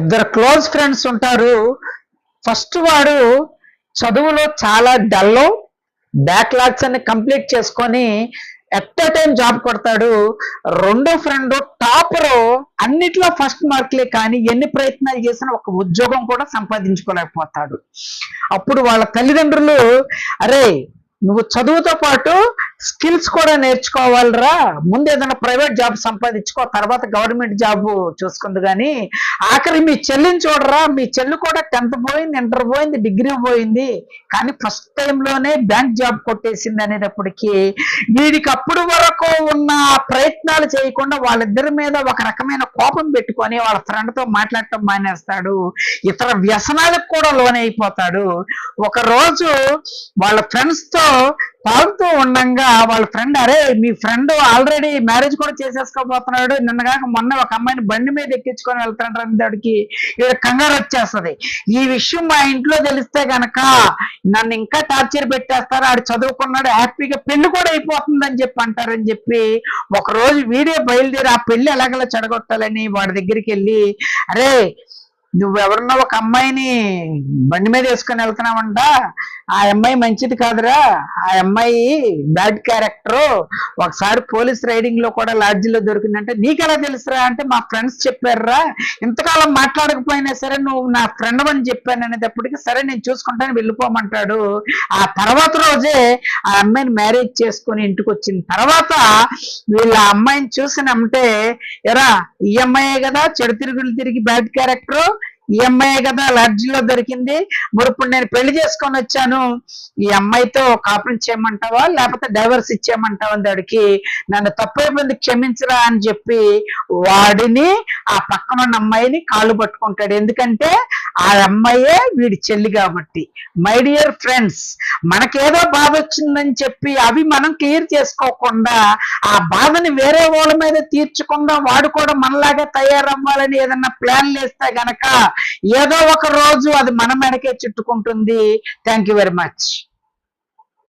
ఇద్దరు close friends ఉంటారు. First వాడు చదువులో చాలా డల్లో బ్యాక్లాగ్స్ అన్ని కంప్లీట్ చేసుకొని ఎట్ ఎ టైం జాబ్ కొడతాడు. రెండో ఫ్రెండ్ టాపర్ అన్నిట్లో ఫస్ట్ మార్కులే కానీ ఎన్ని ప్రయత్నాలు చేసినా ఒక ఉద్యోగం కూడా సంపాదించుకోలేకపోతాడు. అప్పుడు వాళ్ళ తల్లిదండ్రులు అరే నువ్వు చదువుతో పాటు స్కిల్స్ కూడా నేర్చుకోవాలిరా. ముందు ఏదైనా ప్రైవేట్ జాబ్ సంపాదించుకో తర్వాత గవర్నమెంట్ జాబ్ చూసుకుంది కానీ ఆఖరి మీ చెల్లిని చూడరా మీ చెల్లి కూడా టెన్త్ పోయింది ఇంటర్ పోయింది డిగ్రీ పోయింది కానీ ఫస్ట్ టైంలోనే బ్యాంక్ జాబ్ కొట్టేసింది అనేటప్పటికీ వీడికి అప్పుడు వరకు ఉన్న ప్రయత్నాలు చేయకుండా వాళ్ళిద్దరి మీద ఒక రకమైన కోపం పెట్టుకొని వాళ్ళ ఫ్రెండ్తో మాట్లాడటం మానేస్తాడు. ఇతర వ్యసనాలకు కూడా లోనైపోతాడు. ఒక రోజు వాళ్ళ ఫ్రెండ్స్తో తాగుతూ ఉండంగా వాళ్ళ ఫ్రెండ్ అరే మీ ఫ్రెండ్ ఆల్రెడీ మ్యారేజ్ కూడా చేసేసుకోబోతున్నాడు. నిన్నగాక మొన్న ఒక అమ్మాయిని బండి మీద ఎక్కించుకొని వెళ్తాడు దాడికి ఇక్కడ కంగారు వచ్చేస్తది. ఈ విషయం మా ఇంట్లో తెలిస్తే గనక నన్ను ఇంకా టార్చర్ పెట్టేస్తారు. ఆడు చదువుకున్నాడు హ్యాపీగా పెళ్ళి కూడా అయిపోతుందని చెప్పి అంటారని చెప్పి ఒక రోజు వీడియో బయలుదేరి ఆ పెళ్ళి ఎలాగలా చెడగొట్టాలని వాడి దగ్గరికి వెళ్ళి అరే నువ్వెవరన్నా ఒక అమ్మాయిని బండి మీద వేసుకొని వెళ్తున్నావంట? ఆ అమ్మాయి మంచిది కాదురా. ఆ అమ్మాయి బ్యాడ్ క్యారెక్టర్. ఒకసారి పోలీస్ రైడింగ్లో కూడా లాడ్జిలో దొరికిందంటే నీకెలా తెలుసురా అంటే మా ఫ్రెండ్స్ చెప్పారురా. ఇంతకాలం మాట్లాడకపోయినా సరే నువ్వు నా ఫ్రెండ్ అని చెప్పాను అనేటప్పటికి సరే నేను చూసుకుంటాను వెళ్ళిపోమంటాడు. ఆ తర్వాత రోజే ఆ అమ్మాయిని మ్యారేజ్ చేసుకొని ఇంటికి వచ్చిన తర్వాత వీళ్ళ అమ్మాయిని చూసినంటే ఎరా ఈ అమ్మాయే కదా చెడు తిరుగులు తిరిగి బ్యాడ్ క్యారెక్టర్ ఈ అమ్మాయి కదా లడ్జిలో దొరికింది. మరి ఇప్పుడు నేను పెళ్ళి చేసుకొని వచ్చాను. ఈ అమ్మాయితో కాపురం చేయమంటావా లేకపోతే డైవర్స్ ఇచ్చేయమంటావా దాడికి నన్ను తప్పైపోయింది క్షమించరా అని చెప్పి వాడిని ఆ పక్కన ఉన్న అమ్మాయిని కాళ్ళు పట్టుకుంటాడు. ఎందుకంటే ఆ అమ్మాయే వీడి చెల్లి కాబట్టి. మై డియర్ ఫ్రెండ్స్ మనకేదో బాధ వచ్చిందని చెప్పి అవి మనం క్లియర్ చేసుకోకుండా ఆ బాధని వేరే వాళ్ళ మీద తీర్చకుండా వాడు కూడా మనలాగా తయారవ్వాలని ఏదన్నా ప్లాన్ వేస్తే గనక ఏదో ఒక రోజు అది మన మెడకే చుట్టుకుంటుంది. Thank you very much